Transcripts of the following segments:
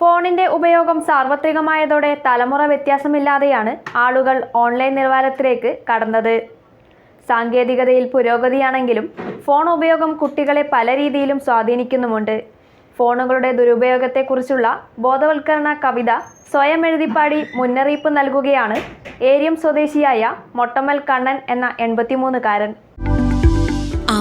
ഫോണിന്റെ ഉപയോഗം സാർവത്രികമായതോടെ തലമുറ വ്യത്യാസമില്ലാതെയാണ് ആളുകൾ ഓൺലൈൻ നിലവാരത്തിലേക്ക് കടന്നത്. സാങ്കേതികതയിൽ പുരോഗതിയാണെങ്കിലും ഫോൺ ഉപയോഗം കുട്ടികളെ പല രീതിയിലും സ്വാധീനിക്കുന്നുമുണ്ട്. ഫോണുകളുടെ ദുരുപയോഗത്തെക്കുറിച്ചുള്ള ബോധവൽക്കരണ കവിത സ്വയം എഴുതിപ്പാടി മുന്നറിയിപ്പ് നൽകുകയാണ് ഏരിയം സ്വദേശിയായ മൊട്ടമ്മൽ കണ്ണൻ എന്ന എൺപത്തിമൂന്നുകാരൻ.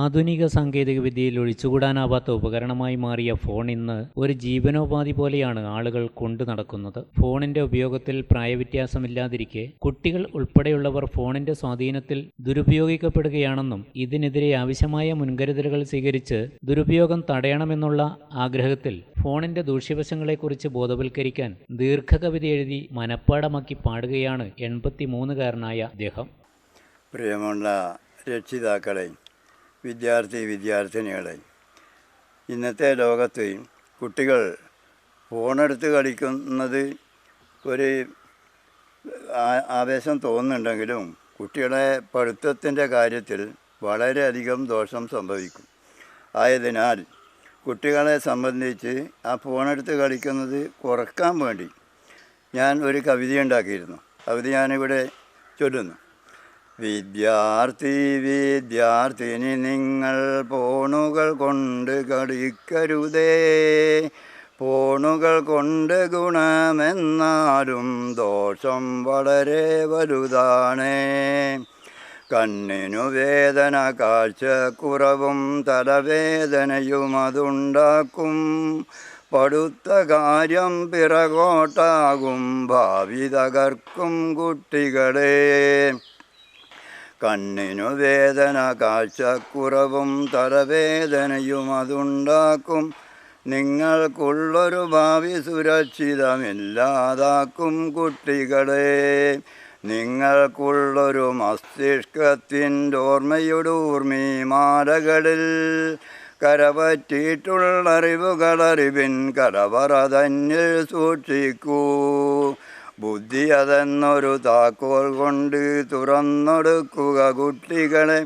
ആധുനിക സാങ്കേതികവിദ്യയിൽ ഒഴിച്ചുകൂടാനാവാത്ത ഉപകരണമായി മാറിയ ഫോൺ ഇന്ന് ഒരു ജീവനോപാധി പോലെയാണ് ആളുകൾ കൊണ്ടു നടക്കുന്നത്. ഫോണിന്റെ ഉപയോഗത്തിൽ പ്രായവ്യത്യാസമില്ലാതിരിക്കെ കുട്ടികൾ ഉൾപ്പെടെയുള്ളവർ ഫോണിന്റെ സ്വാധീനത്തിൽ ദുരുപയോഗിക്കപ്പെടുകയാണെന്നും ഇതിനെതിരെ ആവശ്യമായ മുൻകരുതലുകൾ സ്വീകരിച്ച് ദുരുപയോഗം തടയണമെന്നുള്ള ആഗ്രഹത്തിൽ ഫോണിന്റെ ദൂഷ്യവശങ്ങളെക്കുറിച്ച് ബോധവൽക്കരിക്കാൻ ദീർഘകവിത എഴുതി മനപ്പാടമാക്കി പാടുകയാണ് എൺപത്തിമൂന്നുകാരനായ അദ്ദേഹം. പ്രിയമുള്ള രക്ഷിതാക്കളെ വിദ്യാർത്ഥി വിദ്യാർത്ഥിനികളെ. ഇന്നത്തെ ലോകത്ത് കുട്ടികൾ ഫോണെടുത്ത് കളിക്കുന്നത് ഒരു ആവേശം തോന്നുന്നുണ്ടെങ്കിലും കുട്ടികളെ പഠിത്തത്തിന്റെ കാര്യത്തിൽ വളരെയധികം ദോഷം സംഭവിക്കും. ആയതിനാൽ കുട്ടികളെ സംബന്ധിച്ച് ആ ഫോണെടുത്ത് കളിക്കുന്നത് കുറയ്ക്കാൻ വേണ്ടി ഞാൻ ഒരു കവിത ഉണ്ടാക്കിയിരുന്നു കവിത ഞാനിവിടെ ചൊല്ലുന്നു. വിദ്യാർത്ഥി വിദ്യാർത്ഥിനി നിങ്ങൾ പോണുകൾ കൊണ്ട് കളിക്കരുതേ ഫോണുകൾ കൊണ്ട് ഗുണമെന്നാലും ദോഷം വളരെ വലുതാണേ. കണ്ണിനു വേദന കാഴ്ചക്കുറവും തലവേദനയും അതുണ്ടാക്കും. പടുത്ത കാര്യം പിറകോട്ടാകും ഭാവി തകർക്കും കുട്ടികളെ. കണ്ണിനു വേദന കാഴ്ചക്കുറവും തലവേദനയും അതുണ്ടാക്കും നിങ്ങൾക്കുള്ളൊരു ഭാവി സുരക്ഷിതമില്ലാതാക്കും കുട്ടികളെ. നിങ്ങൾക്കുള്ളൊരു മസ്തിഷ്കത്തിന്റെ ഓർമ്മയുടെ ഊർമിമാലകളിൽ കരപറ്റിയിട്ടുള്ള അറിവുകളറിവിൻ കടവറ തന്നിൽ സൂക്ഷിക്കൂ. ബുദ്ധി അതെന്നൊരു താക്കോൽ കൊണ്ട് തുറന്നൊടുക്കുക കുട്ടികളെ.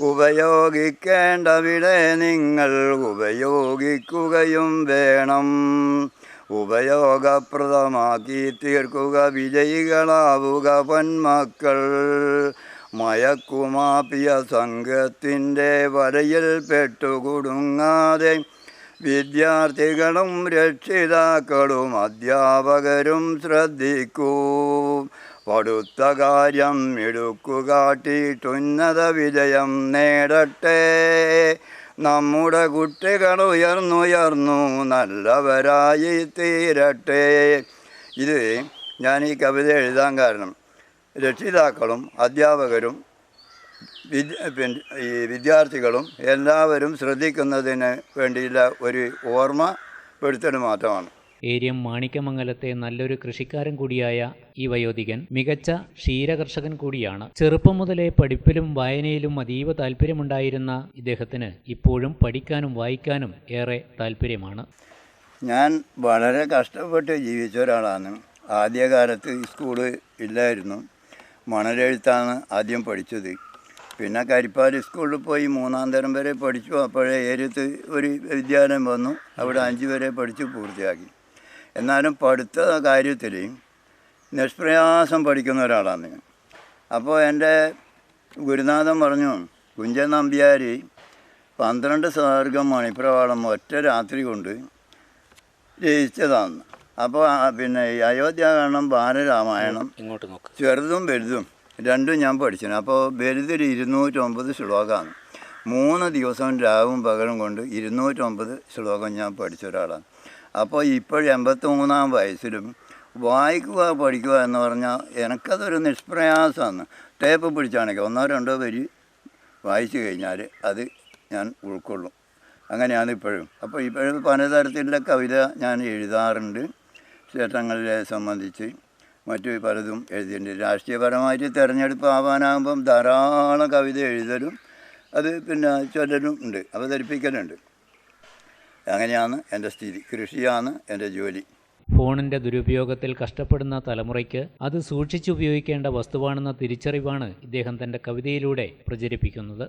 ഉപയോഗിക്കേണ്ടവിടെ നിങ്ങൾ ഉപയോഗിക്കുകയും വേണം. ഉപയോഗപ്രദമാക്കി തീർക്കുക വിജയികളാവുക പൊന്മക്കൾ. മയക്കുമാപ്പിയ സംഘത്തിന്റെ വരയിൽ പെട്ടുകുടുങ്ങാതെ വിദ്യാർത്ഥികളും രക്ഷിതാക്കളും അധ്യാപകരും ശ്രദ്ധിക്കൂ. പടുത്ത കാര്യം ഇടുക്കുകാട്ടിയിട്ടുന്നത വിജയം നേടട്ടെ. നമ്മുടെ കുട്ടികൾ ഉയർന്നുയർന്നു നല്ലവരായി തീരട്ടെ. ഇത് ഞാൻ ഈ കവിത എഴുതാൻ കാരണം. രക്ഷിതാക്കളും അധ്യാപകരും ഈ വിദ്യാർത്ഥികളും എല്ലാവരും ശ്രദ്ധിക്കുന്നതിന് വേണ്ടിയുള്ള ഒരു ഓർമ്മപ്പെടുത്തൽ മാത്രമാണ്. ഏരിയം മാണിക്യമംഗലത്തെ നല്ലൊരു കൃഷിക്കാരൻ കൂടിയായ ഈ വയോധികൻ മികച്ച ക്ഷീരകർഷകൻ കൂടിയാണ്. ചെറുപ്പം മുതലേ പഠിപ്പിലും വായനയിലും അതീവ താല്പര്യമുണ്ടായിരുന്ന ഇദ്ദേഹത്തിന് ഇപ്പോഴും പഠിക്കാനും വായിക്കാനും ഏറെ താല്പര്യമാണ്. ഞാൻ വളരെ കഷ്ടപ്പെട്ട് ജീവിച്ച ഒരാളാണ്. ആദ്യകാലത്ത് സ്കൂൾ ഇല്ലായിരുന്നു. മണലെഴുത്താണ് ആദ്യം പഠിച്ചത്. പിന്നെ കരിപ്പാട് സ്കൂളിൽ പോയി മൂന്നാം തരം വരെ പഠിച്ചു. അപ്പോഴേ ഏരിയത്ത് ഒരു വിദ്യാലയം വന്നു. അവിടെ അഞ്ച് വരെ പഠിച്ചു പൂർത്തിയാക്കി. എന്നാലും പഠിത്ത കാര്യത്തിൽ നിഷ്പ്രയാസം പഠിക്കുന്ന ഒരാളാണ് ഞാൻ. അപ്പോൾ എന്റെ ഗുരുനാഥൻ പറഞ്ഞു കുഞ്ചൻ നമ്പ്യാർ പന്ത്രണ്ട് സർഗം മണിപ്രവാളം ഒറ്റ രാത്രി കൊണ്ട് രചിച്ചതാണ് അപ്പോൾ പിന്നെ അയോധ്യാകരണം ബാലരാമായണം ഇങ്ങോട്ട് നോക്ക്. ചെറുതും വലുതും രണ്ടും ഞാൻ പഠിച്ചു അപ്പോൾ വലുതിൽ ഇരുന്നൂറ്റൊമ്പത് ശ്ലോകമാണ് മൂന്ന് ദിവസവും രാവും പകലും കൊണ്ട് ഇരുന്നൂറ്റൊമ്പത് ശ്ലോകം ഞാൻ പഠിച്ച ഒരാളാണ്. അപ്പോൾ ഇപ്പോഴും എൺപത്തി മൂന്നാം വയസ്സിലും വായിക്കുക പഠിക്കുക എന്ന് പറഞ്ഞാൽ എനിക്കതൊരു നിഷ്പ്രയാസമാണ് ടേപ്പ് പിടിച്ചാണെങ്കിൽ ഒന്നോ രണ്ടോ വരി വായിച്ചു കഴിഞ്ഞാൽ അത് ഞാൻ ഉൾക്കൊള്ളും. അങ്ങനെയാണ് ഇപ്പോഴും. അപ്പോൾ ഇപ്പോഴും പലതരത്തിലുള്ള കവിത ഞാൻ എഴുതാറുണ്ട്. ക്ഷേത്രങ്ങളെ സംബന്ധിച്ച്. മറ്റു പലതും എഴുതിയിട്ടുണ്ട്. രാഷ്ട്രീയപരമായിട്ട് തിരഞ്ഞെടുപ്പ് ആവാനാകുമ്പം ധാരാളം കവിത എഴുതലും അത് പിന്നെ ചൊല്ലലും ഉണ്ട് അവതരിപ്പിക്കലുണ്ട്. അങ്ങനെയാണ് എന്റെ സ്ഥിതി. കൃഷിയാണ് എന്റെ ജോലി. ഫോണിന്റെ ദുരുപയോഗത്തിൽ കഷ്ടപ്പെടുന്ന തലമുറയ്ക്ക് അത് സൂക്ഷിച്ചുപയോഗിക്കേണ്ട വസ്തുവാണെന്ന തിരിച്ചറിവാണ് ഇദ്ദേഹം തന്റെ കവിതയിലൂടെ പ്രചരിപ്പിക്കുന്നത്.